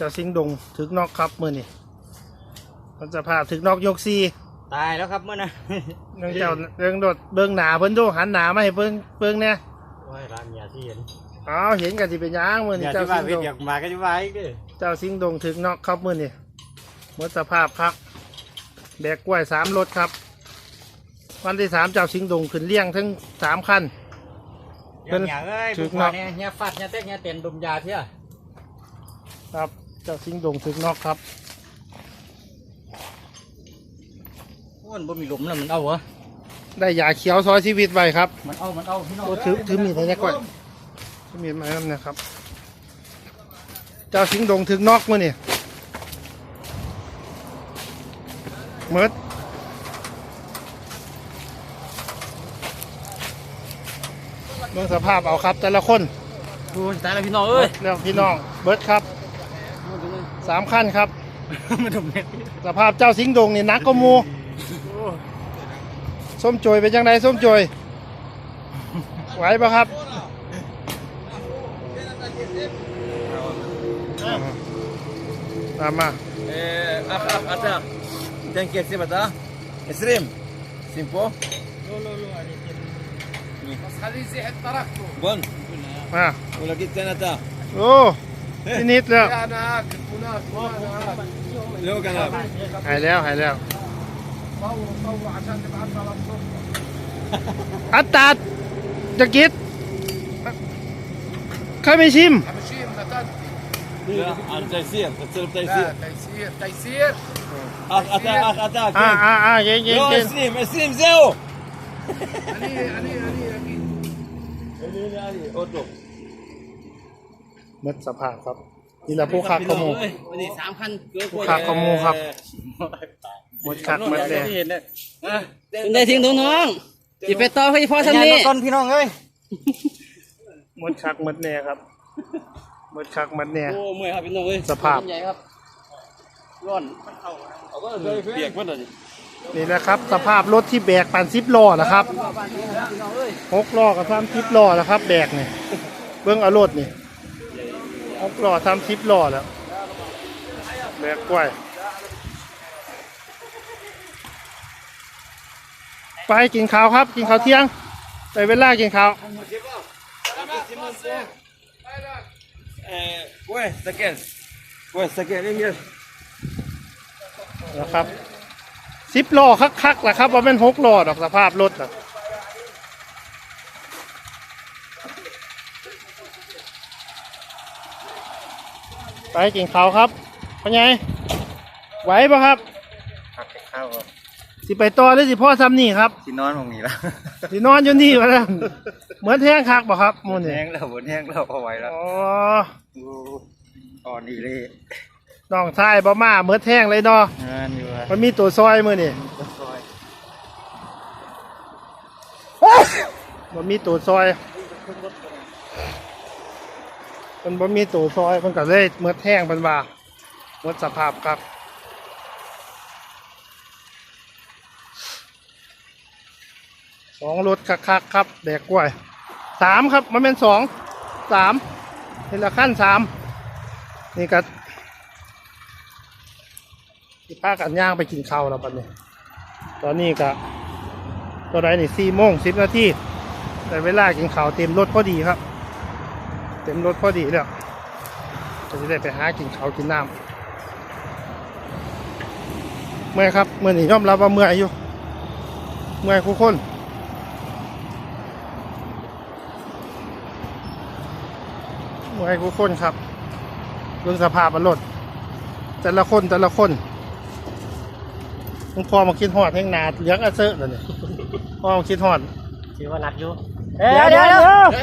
เจ้าสิงห์ดงถึกนอกครับมือนี่มันจะพาถึกนอกยกซีตายแล้วครับเมื่อนะเรื่องเจ้าเรื่องโดดเบื้องหนาเพิ่นดูหันหนามาให้เบิ่งเบิ่งเนี่ยโอ้ยร้านยาที่เห็นอ้าวเห็นกันสิเป็นหยังมือนี่ยาเจ้าที่ว่าสิงเวห์ทดงอยากมาก็จะว่าอีกเด้อเจ้าสิงห์ดงถึกนอกครับมือนี่หมดสภาพครับแบกกล้วยสามรถครับ วันที่สามเจ้าสิงห์ดงขึ้นเลี้ยงทั้งสามคันอยากอย่างเอ้ยถึบุกกเนาะมาเนี่ยเนี่ยฟัดเนี่ยเต้นเนี่ยเต้นดมยาเที่ยครับ เจ้าสิงห์ดงถึกนอกครับโอ้ยมันบ่มีหลุมแล้วมันเอาเหรอได้ยาเขียวซอยชีวิตไว้ครับมันเอา มันเอาพี่น้องโอ้ถือถือมีดให้แน่ก่อนถือมีดมาแล้วนะครับ เจ้าสิงห์ดงถึกนอกมือนี่เมิดเบื้องสภาพเอาครับแต่ละคนโอ้ยตายแล้วพี่น้องเอ้ยเรื่องพี่น้องเบิร์ดครับ สามขั้นครับ มันดมเนี่ย สภาพเจ้าสิงห์ดงนี่หนักก็มูส้มโจยเป็นยังไงส้มโจยไหวปะครับตามมา أخ أخ أتاك تنكيت سبتا سريم سيمبو بون มา ولا قلت أنا تا โอ้ทีนิดแล้ว لو كان หายแล้วหา ยแล้วอัตตาจะกิดเคยไปชิม التيسير تصير تيسير تيسير تيسير أخ أتاك أخ أتاك อ่าอ่าอ่าเย็นเย็น لو เย็น سليم سليم زيو علي علي علي اكيد หมดสภาพครับ นี่แหละผู้คักขโมยวันนี้สามคันเกินผู้คักขโมยครับหมดคักหมดแดงที่เห็นเนี่ยเป็นได้ทิ้งน้องๆจิไปต่อให้พ่อทำนี่ก่อนพี่น้องเอ้ยหมดคักหมดแน่ครับหมดคักหมดแน่โอ้เมื่อยครับพี่น้องเอ้ยสภาพใหญ่ครับร้อนเปียกมันเลยนี่แหละครับ สภาพรถที่แบกปันซิปล้อนะครับหกล้อกับทำซิปล้อแล้วครับ แบกนี่เบื้องเอารถนี่ หกหล่อทำชิปหล่อแล้วแบกกว้ยไปกินข้าวครับ กินข้าวเที่ยงไปเวลากินข้าวเล้วยสเกนกล้วยสเกนนี่เยอยนะครับสิปหล้อคักๆล่ะครับว่าเป็นหกหล้อดอกสภาพรถอะ ไปกินข้าวครับพ่อใหญ่ไหวปะครับผักข้าวครับสิไปต่อหรือสิพ่อซ้ำนี่ครับที่นอนตรงนี้แล้วสินอนอยู่นี่วะนะเหมือนแท่งคักบ่ครับหมูนี่แห้งแล้วบนแห้งแล้วเอาไว้แล้วอ๋ออ่อนดีเลยน้องชายบ่มาเหมือนแท่งเลยเนาะงานอยู่อะมันมีตัวซอยมือนี่ซอยมันมีตัวซอย มันบ่มีตัวซอยมันก็เลยเมือแท่งมันว่าหมดสภาพครับสองรถคักๆครับแบกกล้วยสามครับมันเป็นสองสามเป็นละขั้นสามนี่ก็ที่พากันย่างไปกินข้าวแล้วปันนี้ตอนนี้ก็ตัวใดนี่สี่โมงสิบนาทีแต่เวลากินข้าวเต็มรถพอดีครับ เต็มรถพอดีแล้วจะได้ไปหากินข้าวกินน้ำเมื่อยครับเมื่อนี้ยอมรับว่าเมื่อยอยู่ เมื่อยคู่คนเมื่อยกูคนครับเรื่องสภาพมันลดแต่ละคนแต่ละคนมึงพอมาคิดหอดแห่งหนาเหลืองอาเซอะเลยเนี่ยพอมาคิดหอดถือว่านัดอยู่เดี๋ยวเดี๋ยวเดี๋ยวเย็น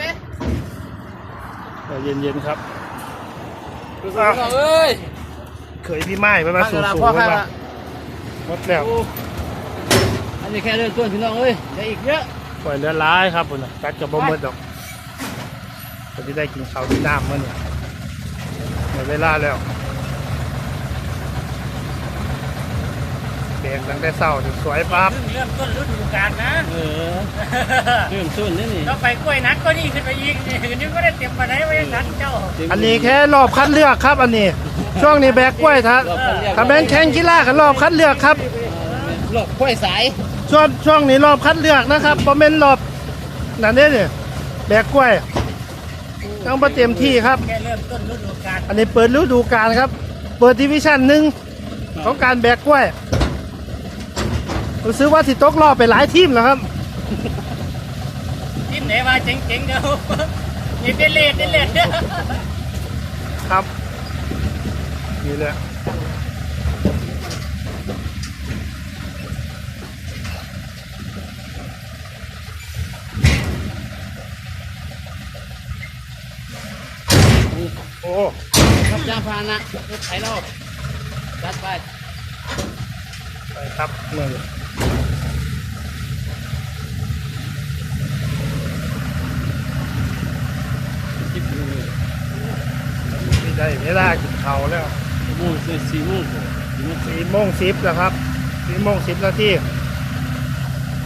เย็ นๆครับอ้าวเอ้ยเคยพี่ไม้ไปมาสูสูไปมาหมดแล้วอันนี้แค่เริ่มต้นพี่น้องเอ้ยได้อีกเยอะปล่อยเรือร้ายครับคุณน่ะกัดกับบ่หมดดอกก็จะได้กินข้าวกินน้ำเมื่อเนี่ยหมดเวลาแล้ว เบรกตั้งแต่เศร้าจนสวยปั๊บเพิ่งเริ่มต้นฤดูกาลนะเออเริ่มต้นนี่นี่ก็ไปกล้วยนักก็นี่ขึ้นไปอีกนี่นี่ก็ได้เต็มมาได้ไว้นัดเจ้า อันนี้แค่รอบคัดเลือกครับ อันนี้ ช่วงนี้แบกกล้วยถ้ารอบคัดเลือกถ้าแบงแข่งกีฬากันรอบคัดเลือกครับรอบค่อยสายช่วงช่วงนี้รอบคัดเลือกนะครับเพราะเป็นรอบนั่นเด้เนี่ยแบกกล้วยต้องมาเต็มที่ครับแค่เริ่มต้นฤดูกาลอันนี้เปิดฤดูกาลครับ เปิดดิวิชั่นหนึ่งของการแบกกล้วย รู้สึกว่าสิตกรอบไปหลายทีมแล้วครับ ทีมไหนว่าเจ๋งๆเดี๋ยวนี่เป็นเลดเป็นเลดเด้อครับนี่แหละโอ้ครับยางพาหนะรถไถรอบจัดไปไปครับเมื่อนี่ ได้เวลากินเขาวแล้วโม่งสี่สี่โมงสี่โมงสี่โมงสิบแล้วครับสี่โมงสิบนาที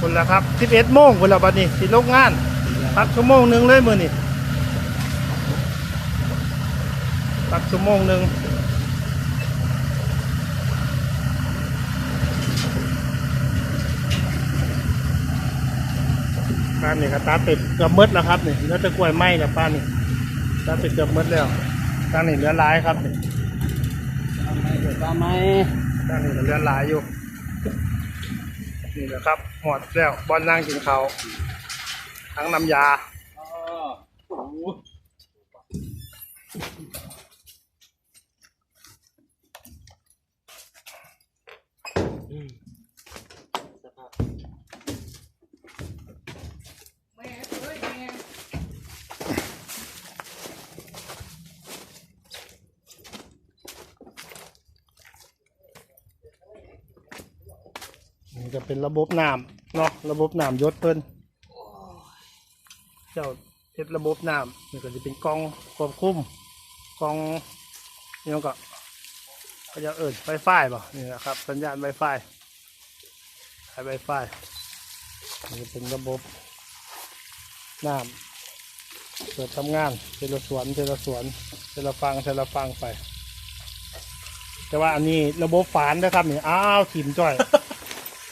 คนละครับสิบเอ็ดโมงคนละบัดนี้สิลงงานพักชั่วโมงหนึ่งเลยมือนี่พักชั่วโมงหนึ่งป้านนี่ก็ตัดไปเกือบหมดแล้วครับนี่เหลือแต่กล้วยไม้กับป้านนี่ตัดไปเกือบหมดแล้ว ตอนนี้เหลือหลายครับนี่ตามไหมตอนนี้ก็เหลือหลายอยู่ นี่แหละครับหมดแล้วบอลนั่งกินเขาวทั้งน้ำยานี่จะ เป็นระบบน้ำเนาะระบบน้ำยศเพิ่นเจ้าเฮ็ดระบบน้ำนี่ก็จะเป็นกองควบคุมกองนี่ก็ก็จะเอิดไวไฟป่นี่แหละครับ สัญญาณไวไฟใช้ไวไฟนี่เป็นระบบน้ำเปิดทำงานเทละสวนเทละสวนเทละฟังเทละฟังไป แต่ว่าอันนี้ระบบฝานนะครับนี่อ้าวถิ่มจ่อย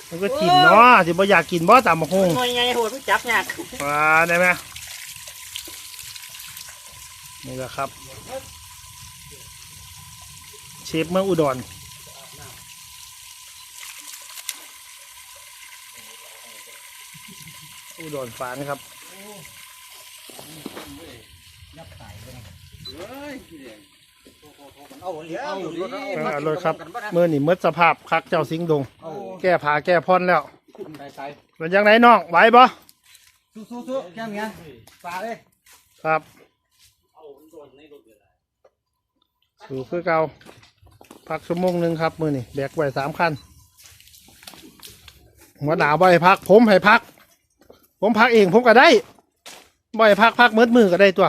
มันก็ถิ่มเนาะสิบ่อยากกินบ่ตามมาคงหน่วยไงโหดผู้จับยากอ่าได้ไหมนี่แหละครับ เชฟเมืองอุดรอุดรฝานครับเออเอาเลยครับเมื่อนี่มืดสภาพคักเจ้าสิงดง แก้ผาแก้พรแล้วเป็นยังไงน้องไหวบ่สู้ๆแก้มเงี้ยฝาเลยครับสู่คือเก่าพักชั่วโมงหนึ่งครับ มือนี่แบกไว้สามคันหัวหนาวบ่ให้พัก ผมให้พัก ผมพักเองผมก็ได้บ่ให้พักพักมืดมือก็ได้ตัว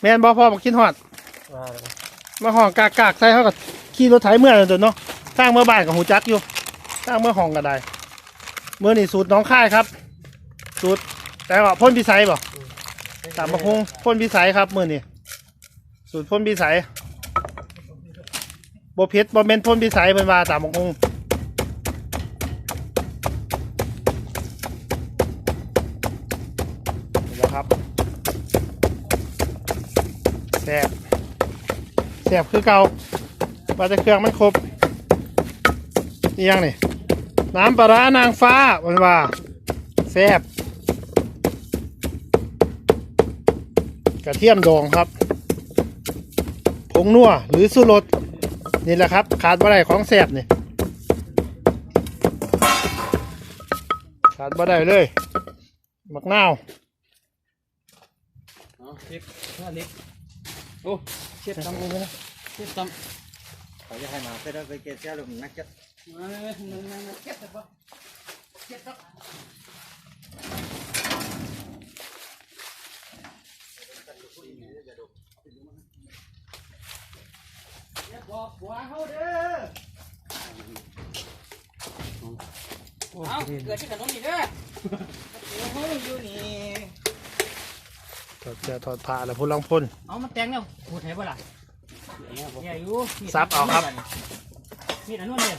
แม่นบ่พ่อมาคิดฮอด มาห้องกากากใส่เขากับขี่รถไถเมื่อนั่นตัวเนาะสร้างเมื่อบ้านกับหูจักอยู่สร้างเมื่อห้องก็ได้เมื่อนี่สูตรน้องค่ายครับ สูตรแต่ว่าพ่นพิสัยบ่ตามมาคงพ่นพิสัยครับเมื่อนี่สูตรพ่นพิสัยบเพชรบเมนพ่นพิสัยเป็นว่าตามมาคงนี่แหละครับแซ่บ แซ่บคือเก่าปลาจะเครื่องมันครบนี่ยงนี่ น้ำปลาร้านางฟ้าเป็นว่าแซ่บกระเทียมดองครับ ผงนัวหรือสุรสนี่แหละครับ ขาดบ่ได้ของแสบนี่ขาดบ่ได้เลยมักนาวอาเช็คห้าลิตรโอ้เช็ดทำเลยนะเช็ดทำเขาจะให้าเพื่อไปเก็บเสื้อ ลงนักจัดมาเลยมาเลยมาเช็ดแต่ปะเช็ดครับอย่าบอกหัวเขาเด้อเอาเกิดที่ขนมนี่เด้อโอ้ยอยู่นี่ถอดเสื้อถอดผ้าแล้วพูดลังพ่น เอามันแต่งเนี่ยพูดให้บ่ล่ะใหญ่อยู่ซับเอาครับ มีดอันนู้นเนี่ย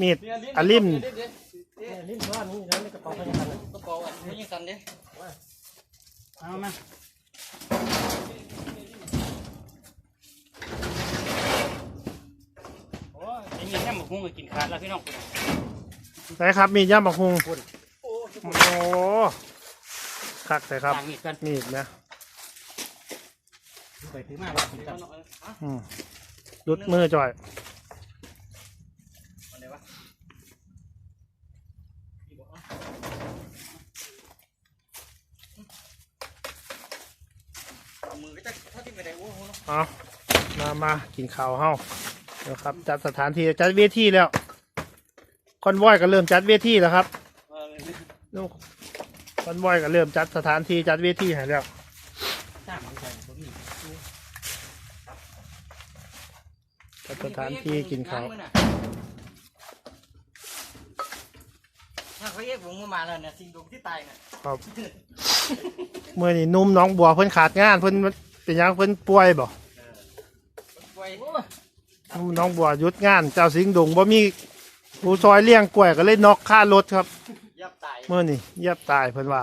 มีดอลิมลิ้นว่ามีแล้วในกระเป๋าพยาบาลกระเป๋าอะไม่ยิงกันเด้เอามาโอ้ยไอ้มีแค่หมกหุ้งก็กินขาดแล้วพี่น้องไหนครับ มีดย่ามบักฮุงโอ้คักใส่ครับต่างมีดกัน มีดนะ ไปถือมาว่ากินกันอืมดุดมือจ่อยมือก็จะเท่าที่ไม่ได้โอ้โหเอามามากินข้าวเฮาเดี๋ยวครับ จัดสถานที่จัดเวทีแล้วคอนวอยก็เริ่มจัดเวทีแล้วครับลูกคอนวอยก็เริ่มจัดสถานที่จัดเวทีให้แล้ว สร้างมันใส่บ่มี จัดส ถานที่กินข้าวถ้าเขาแยกวงมาแล้วเนี่ยสิ่งดุที่ตายเนี่ยครับเมื่อนี่หนุ่มหน้องบัวเพิ่นขาดงานเพิ่นเป็นหยังเพิ่นป่วยบ่ไว้หนุ่มหน้องบัวหยุดงาน เจ้าสิงห์ดงบ่มีผู้ซอยเลี้ยงกล้วยก็เลยนอกค่ารถครับยับตายเมื่อนี่เหยียบตายเพิ่นว่า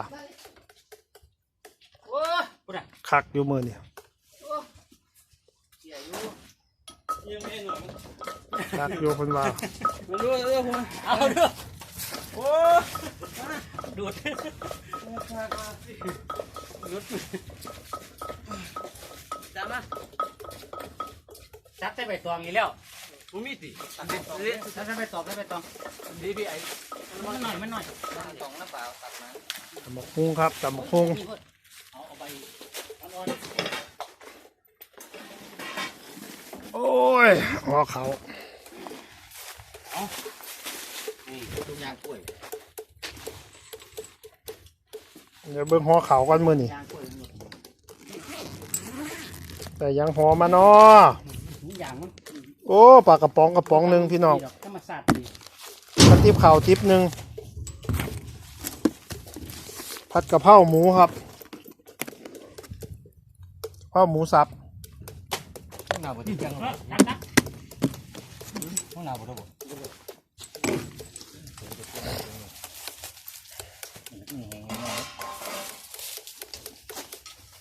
โอ้ยพูดอะคักอยู่มื้อนี่เสี ยอยู่ยังไม่หน่อยคักอยู่เพิ่นว่ามันรู้เรื่องคุณเอาเด้อโอ้ดูดจับมาจับใส่ใบตองนี่แล้วมึงมีสิจับใส่ใบตองใส่ใบตองดีพี่ไอ้มันหน่อยมันหน่อยสองน้ำเปล่าตัดมาตำบักหุ่งครับตำบักหุ่ง นี่เพิ่นเอาเอาใบอ่อน โอ้ ยหัวเขาทุกอย่างกล้วยเดี๋ยวเบิ่งหัวเขาก่อนมื้อนี่ๆยางกล้วยนี่แต่ยังหอมาเนาะนี่ยางมันโอ้ปลากระป๋องกระป๋องหนึงพี่น้องธรรมศาสตร์ดีกระติบข้าวทิปหนึงผัดกะเพราหมูครับกะเพราหมูสับห้ องน้ำบ่ที่ยังห้องน้ำบ่ทั้งหมด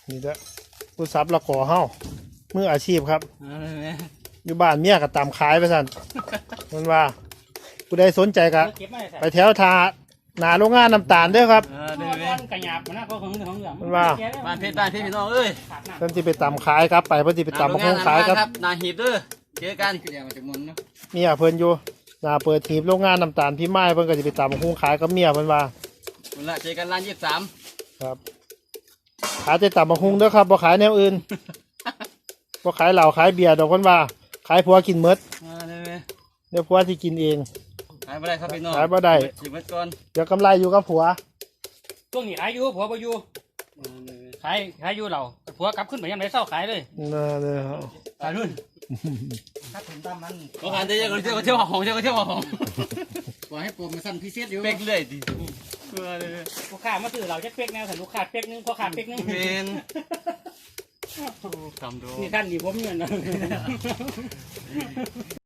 นี่เด้อผู้สับละก่อเฮ้ามืออาชีพครับ อยู่บ้านเมียก็ตามขายไปสั่นมันว่าผู้ใดสนใจก็เก็บไปแถวทาหนาโรงงานน้ำตาลด้อครับ มันน่าก็ของเหลืองเหลืองมันว่าบ้านเพชรบ้านเพชรพี่น้องเอ้ยขาดน้ำเพิ่นสิไปตำขายครับ ไปเพิ่นสิไปตำมะฮงขายครับนาหีบเด้อเจอกันคืออย่างมันจะมุนเนาะเมียเพิ่นอยู่หน้าเปิดทีบโรงงานน้ำตาลพี่ไม้เพิ่นก็สิไปตำมะฮงขายกับเมียเพิ่นว่าคุณละเจอกันร้านยี่สิบสามครับขายแต่ตำมะฮงเด้อครับบ่ขายแนวอื่นบ่ขายเหล้าขายเบียร์ดอกเพิ่นว่า ขายผัวกินหมดอะไรเนี่ยเดี๋ยวผัวสิกินเองขายบ่ได้ครับพี่น้องขายบ่ได้หยิบไว้ก่อนเดี๋ยวกำไรอยู่กับผัว ช่วงนี้ขายอยู่ผัวบ่อยู่ขายขายอยู่เราผัวกลับขึ้นไปยังไงเศร้าขายเลยนั่นเลยครับขายรุ่นถ้าถึงตามมันก็ขายได้เยอะกว่าเที่ยวเที่ยวของเที่ยวเที่ยวของปล่อยให้โปรโมชั่นพิเศษอยู่เป๊กเรื่อยดิเออเลยลูกค้ามาซื้อเราจะเป๊กแนวสันลูกค้าเป๊กนึงพอขาดเป๊กนึงเมนทำดูนี่ท่านนี่ผมเงินนะ